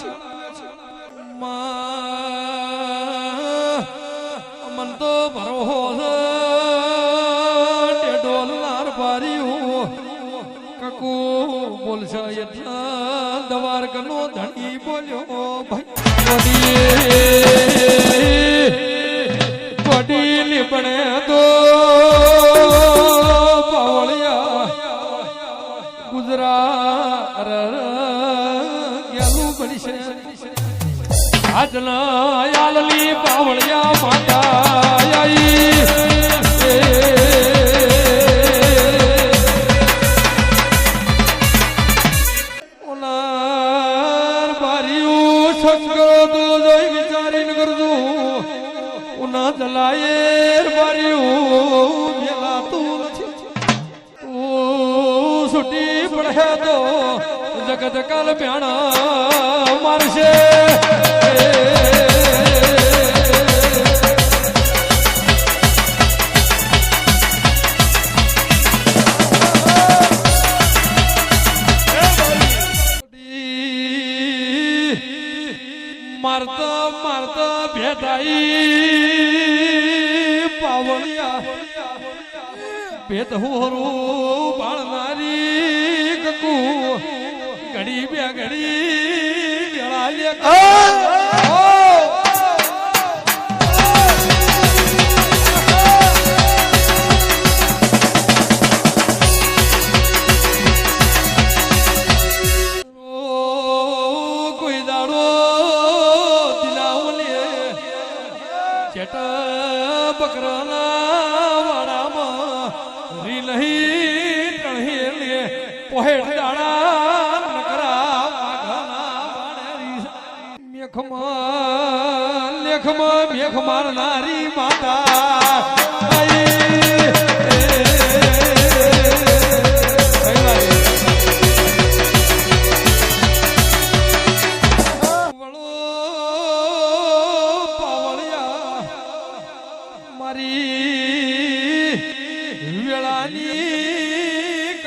છે મન તો ભરો ડોલનાર પારી હું કકુ બોલશે એટલા દવાર કનો ધણી બોલ્યો, ભાઈ. છૂટી પડે તો જગત કાલ પ્યાણા મારશે. મારતા મારતા ભેટાઈ પાવળિયા ભેદ હોરું બાળનારી કકુ ઘડી બે ઘડી વેળા લે ઓ, કોઈ દાડો દિલાવલે ચેટ બકરાના રી નહીં કણહી લે પોહેડ દાડા નકરા મેખમાં લેખમાં મેખ મારનારી માતા.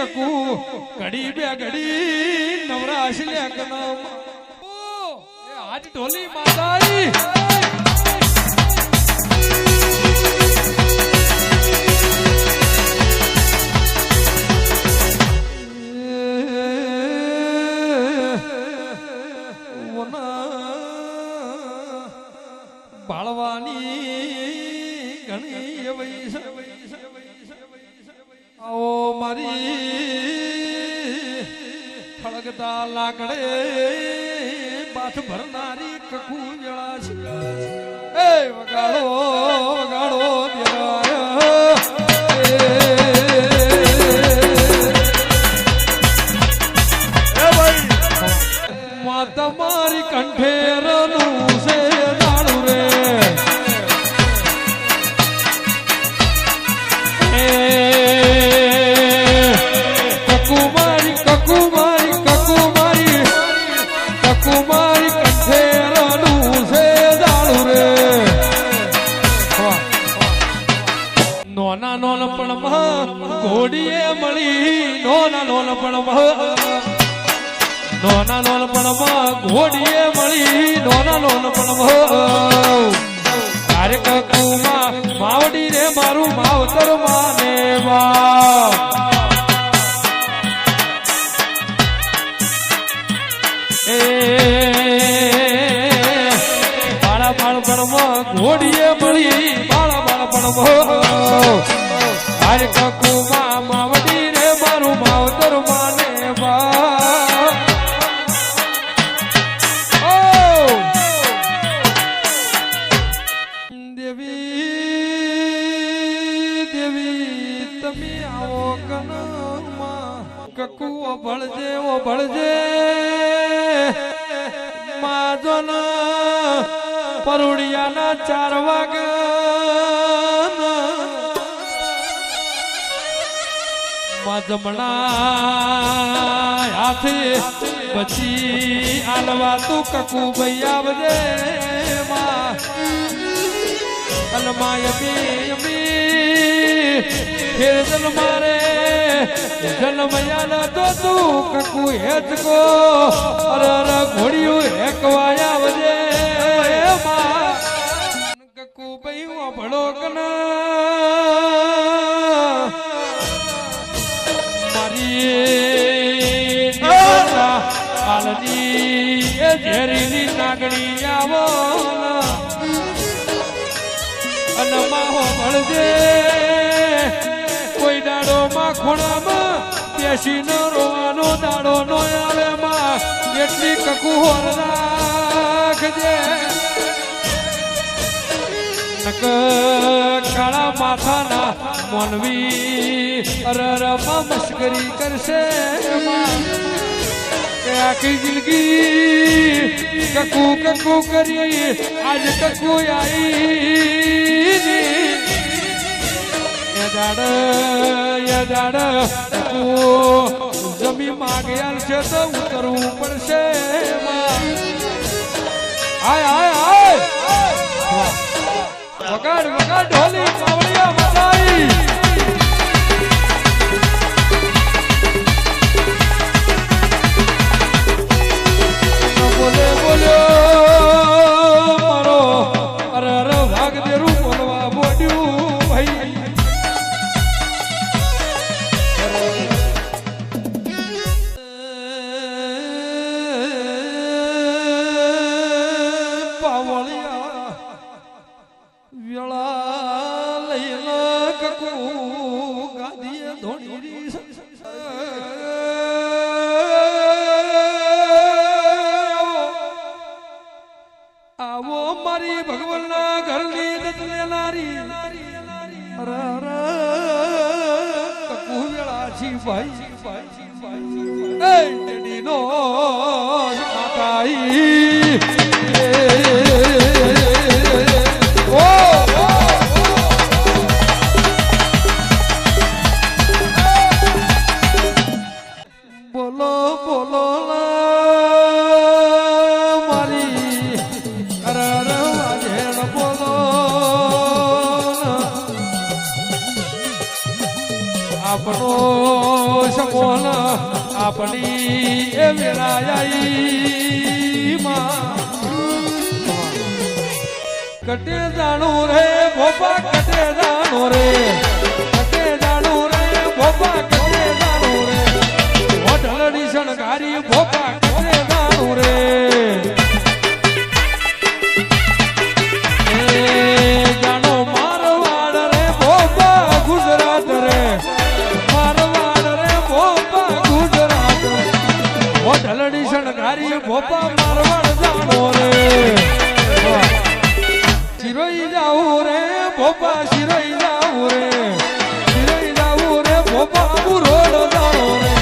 કકુ ઘડી બે ઘડી નવરાશ લે કનમ આજ ઢોલી માતાઈ ખળગતા લાકડે બાથ ભરનારી કકુ વેળા છે. એ વગાડો વગાડો નોનપણમાં ઘોડીએ મળી નોના લોલપણમાં. નોના લોલપણમાં ઘોડીએ મળી નોના લોલપણમાં. તારે કકુમાં માવડી રે મારું માવતર માને વા. ઘોડીએ તારે કકુમાં માવડી રે, મારું માવતર માને દેવી દેવી, તમે આવો કનમાં કકુ ભળજે, ઓ ભળજે. માજન પરુડિયાના ચાર વાગ્યા માં જમણા હાથે પછી આલવા તું કકુ ભાઈ આવજે માં. મારે જન્મયા ન તો તું કકુ હેચકો અરે અરે, ઘોડિયું હેકવાયા વજે માં. કકુ ઓ કના ઝેરીની નાગણી આવો અને માહો મળજે. કોઈ દાડો માં ખૂણામાં બેસીને રોવાનો દાડો નો આવે માં. એટલી કકુહોર રાખજે. કાળા માથાના મોનવી અરરમાં મશ્કરી કરશે આખી જિંદગી કકુ કકુ કરી આજ આઈ એ દાડ જમી માગ્યા છે તો ઉતરવું પડશે આય આય આય ધોણી આવો મારી ભગવાનના ઘરની દત લેનારી અરે અરે કકુ વેળા છી ભાઈ. એ ટેડીનો આપણો સકોલ આપણી એ માં કટે જાણો રે ભોપા, કટે જાણો રે. કટે જાણો રે ભોપા, કટે જાણો રે. હોટલની શણગારી ભોપા ભોપા મારવાડ જાણો રે. શિરોઈ જાવું રે ગોપા શિરોઈ જાવું રે. શિરોઈ જાવું રે ગોપા બુરોડ જાણો રે.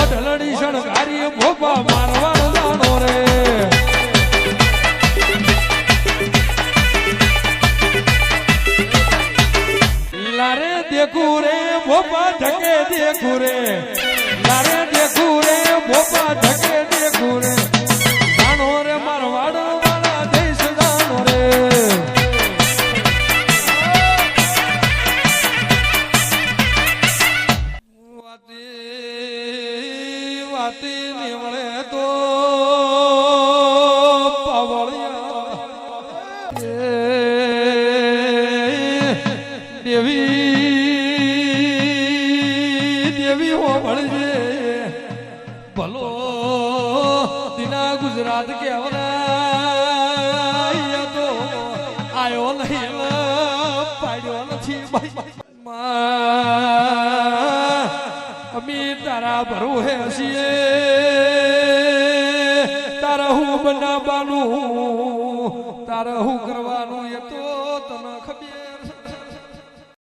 ઓઢલડી શણગારી ગોપા મારવાડ જાણો રે. લારે દેખું રે ગોપા ધકે દેખું રે. લારે દેખું રે ગોપા ધકે આયો નહીં પાડ્યો નથી અમી તારા ભરું હે છીએ. તારા હું બનાવવાનું તારા હું કરવાનું એ તો